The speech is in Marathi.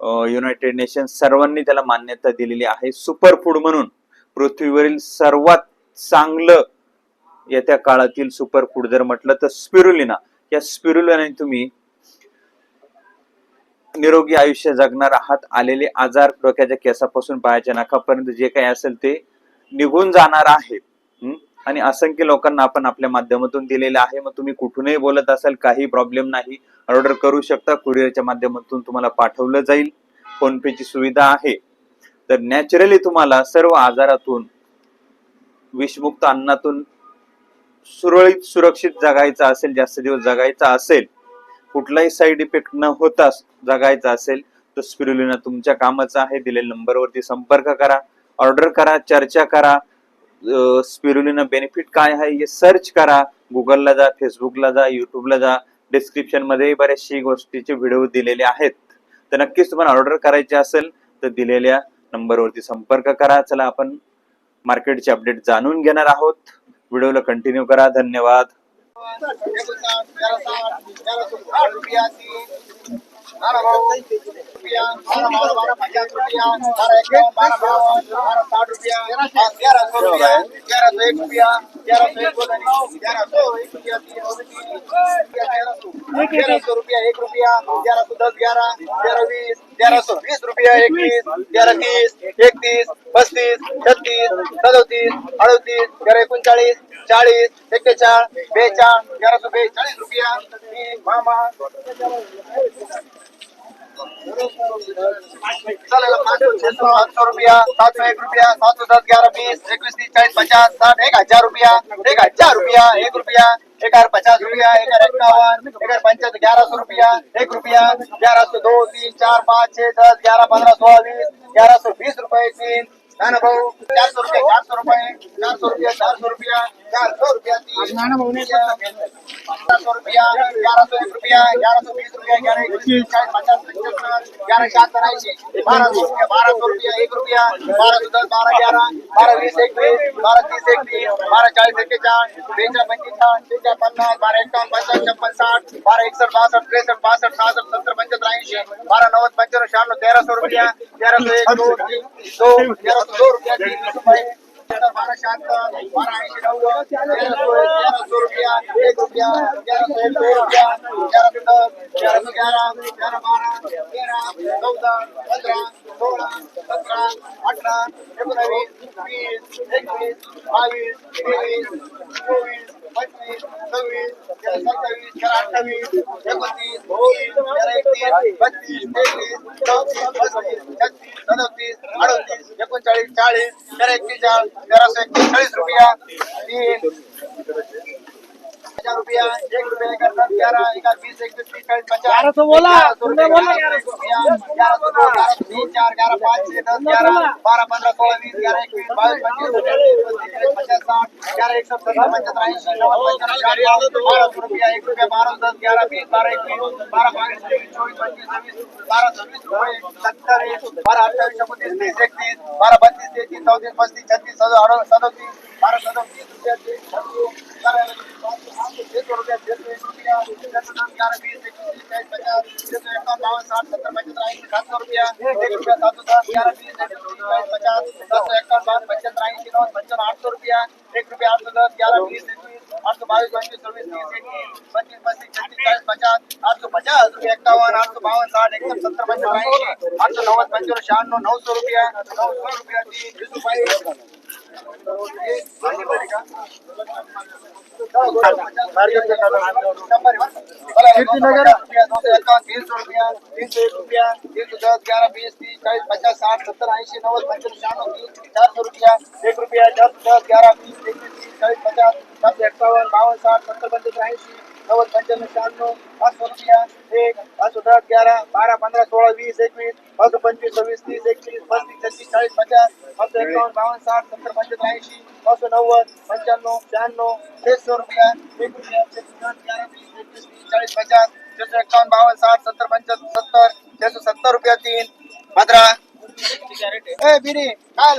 united nation सर्वांनी त्याला मान्यता दिलेली आहे. सुपर फूड म्हणून पृथ्वीवरील सर्वात चांगलं येत्या काळातील सुपर फूड जर म्हटलं तर स्पिरुलिना. या स्पिरुलिनाने तुम्ही निरोगी आयुष्य जगणार आहात. आलेले आजार डोक्याच्या केसापासून पायाच्या नाकापर्यंत जे काही असेल ते निघून जाणार आहे. आणि असंख्य लोकांना आपण आपल्या माध्यमातून दिलेलं आहे. मग तुम्ही कुठूनही बोलत असाल काही प्रॉब्लेम नाही. ऑर्डर करू शकता. कुरिअरच्या माध्यमातून तुम्हाला पाठवलं जाईल. फोनपेची सुविधा आहे. तर नॅचरली तुम्हाला सर्व आजारातून विषमुक्त अन्नातून सुरळीत सुरक्षित जगायचं असेल जास्त दिवस जगायचं असेल कुठलाही साईड इफेक्ट न होता जगायचं असेल तर स्पिरुलिना तुमच्या कामाचं आहे. दिलेल्या नंबरवरती संपर्क करा. ऑर्डर करा चर्चा करा. स्पिरुलिना बेनिफिट काय आहे हे सर्च करा. गुगलला जा फेसबुकला जा युट्यूबला जा. डिस्क्रिप्शनमध्ये बऱ्याचशा गोष्टीचे व्हिडिओ दिलेले आहेत. तर नक्कीच तुम्हाला ऑर्डर करायचे असेल तर दिलेल्या नंबरवरती संपर्क करा. चला आपण मार्केटचे अपडेट जाणून घेणार आहोत. व्हिडिओला कंटिन्यू करा. धन्यवाद. तेरह सौ रुपया एक रुपया ग्यारह सौ दस ग्यारह ग्यारह बीस ग्यारह सौ बीस रुपया इक्कीस ग्यारह तीस एकतीस पस्तीस छत्तीस सदतीस अडतीस ग्यारह एकोणचाळीस चाळीस एक्केचाळ बेचाळ ग्यारह सौ बेचाळीस रुपया मामा सौ रुपया सात सौ एक रुपया सात सौ दस ग्यारह बीस इक्कीस तीस चालीस पचास साठ एक हजार रुपया एक हजार रुपया एक रुपया एक हजार पचास रुपया एक हजार इक्यावन एक हजार पंचायत ग्यारह सौ रुपया एक रुपया ग्यारह सौ दो तीन चार पाँच छह दस ग्यारह पंद्रह सोलह बीस ग्यारह सौ बीस रुपए तीन नाना भाऊ चार सौ रुपया चार सौ रुपए चार सौ रुपया चार सौ रुपया चार सौ रुपया तीन नाना सौ रुपया ग्यारह सौ एक रुपया ग्यारह सौ बीस रुपया ग्यारह इक्कीस चालीस पचास पचहत्तर ग्यारह चार ऐसी बारह सौ रुपया बारह सौ रुपया एक रुपया बारह सौ दस बारह ग्यारह बारह बीस एक बीस बारह तीस एक बारह चालीस एक चार बेचा बेचा पन्नास बारह इक्यावन छप्पन साठ बारह इकसठ बासठ बासठ सत्तर बारह नव्वद तेरह सौ रुपया तेरह सौ एक दो तीन दो तेरह सौ दो रुपया. तीन रुपये बारह शहात्तर ऐंशी नव्वद तेराशे रुपया एक रुपया तेराशे सौ दो रुपया तेरह सौ दस तेरह सौ ग्यारह तेरह बारह तेरह चौदह सोळा सतरा अठरा एकोणावीस वीस एकवीस बावीस तेवीस चोवीस पंचवीस सव्वीस सत्तावीस तेरा अठ्ठावीस एकोणतीस तीस, एकतीस बत्तीस तेहतीस चौतीस पस्तीस छत्तीस सदोतीस एकोणचाळीस चाळीस तेरा एक्केचाळीस तेराशे एक्केचाळीस रुपया तीन हजार रुपया एक रुपया एक हजार ग्यारह एक एकवीस तीस चालीस पचास बोला, बोला ग्यारह ग्यारह सौ सौ। रुपया, ग्यारह सौ दो, ग्यारह सौ तीन चार ग्यारह पाँच छह दस ग्यारह बारह पंद्रह सोलह बीस ग्यारह इक्कीस बाईस पच्चीस छब्बीस पच्चीस तीस पचास साठ ग्यारह एक सौ सत्तर पचहत्तर ऐंशी नव्वद पंचानवे बारह सौ रुपया एक रुपया बारह सौ दस ग्यारह बीस बारह इक्कीस बारह बाईस तेईस चौबीस पच्चीस छब्बीस बारह छब्बीस रुपये सत्तर बारह अट्ठाईस उनतीस तीस एकतीस बारह बत्तीस तैतीस चौतीस पस्तीस छत्तीस सदोतीस बारह सदोतीस रुपया छह सौ रुपया छह सौ ग्यारह बीस इक्कीस पचास छह सौ इक्यावन बावन साठ सत्तर पचहत्तर ऐंशी सात सौ रुपया. एक रुपया सात सौ दस ग्यारह बीस इक्कीस तीस चालीस पचास सात सौ इक्यावन बावन पचहत्तर ऐंशी नौ पंचावन आठ सौ रुपया एक रुपया आठ सौ दस ग्यारह बीस इक्कीस आठ सौ बाईस पंचवीस छब्बीस तीस इक्कीस पच्चीस पच्चीस छत्तीस चालीस पचास सौ रुपया तीन वीस सौ रुपया तीन सौ एक रुपया तीन सौ दस ग्यारह बीस तीस चालीस पचास साठ सत्तर ऐंशी नव्वद पंचानवे चार सौ रुपया एक रुपया चार सौ दस ग्यारह बीस इक्कीस तीस चालीस पचास सात सौ बावन साठ सत्तर पंच्याहत्तर ऐंशी नव्वद पंचानवे शहाण्णव पाँच सौ रुपया एक पाच सौ दस ग्यारह बारह पंद्रह सोळा वीस एकवीस पाच सौ पंचवीस छब्बीस तीस एकतीस पस्तीस छत्तीस चाळीस पचास एकावन्न बावन्न साठ सत्तर पंच्याहत्तर ऐंशी पाच नव्वद पंच्याण्णव शहाण्णव छे रुपया. एक रुपया चाळीस पचास छे एकावन्न बावन्न साठ सत्तर पंच्याहत्तर सत्तर छे सत्तर रुपया तीन. पंधरा बिरी काय